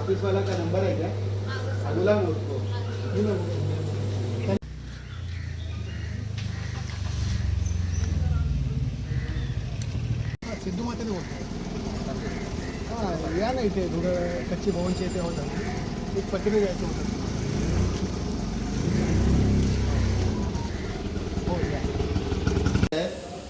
ऑफिसवाला का नंबर आहे का? बोला ना हो. सिद्धू मातेने बोलतो हां या ना इथे थोडं कच्ची भवनचे इथे होतं. एक पत्रिका द्यायचं होतं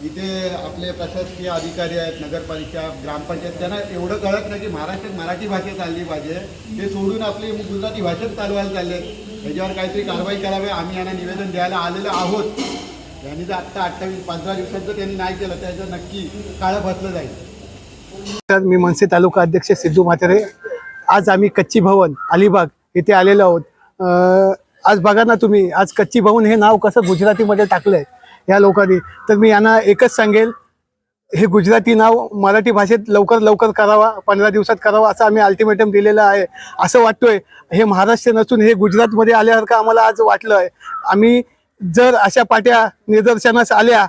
इथे आपले प्रशासकीय अधिकारी आहेत नगरपालिका ग्रामपंचायत त्यांना एवढं कळत नाही की महाराष्ट्रात मराठी भाषा चालली पाहिजे. ते सोडून आपली गुजराती भाषेत चालवायला चालले त्याच्यावर काहीतरी कारवाई करावी आम्ही यांना निवेदन द्यायला आलेलो आहोत. यांनी जर आत्ता अठ्ठावीस पंधरा दिवसात जर त्यांनी नाही केलं त्याचं नक्की काळं बसलं जाईल. तर मी मनसे तालुका अध्यक्ष सिद्धू म्हातारे. आज आम्ही कच्ची भवन अलिबाग इथे आलेलो आहोत. आज बघा ना तुम्ही आज कच्ची भवन हे नाव कसं गुजरातीमध्ये टाकलंय? या लोकांनी. तर मी यांना एकच सांगेल हे गुजराती नाव मराठी भाषेत लवकर लवकर करावा पंधरा दिवसात करावा असं आम्ही अल्टिमेटम दिलेलं आहे. असं वाटतोय हे महाराष्ट्र नसून हे गुजरातमध्ये आल्यासारखं आम्हाला आज वाटलं आहे आम्ही जर अशा पाट्या निदर्शनास आल्या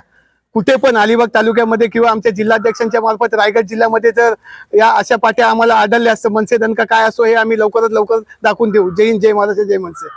कुठे पण अलिबाग तालुक्यामध्ये किंवा आमच्या जिल्हाध्यक्षांच्या मार्फत रायगड जिल्ह्यामध्ये जर या अशा पाट्या आम्हाला आढळल्या असतं मनसे दणका काय असो हे आम्ही लवकरात लवकर दाखवून देऊ. जय हिंद जय महाराष्ट्र जय मनसे.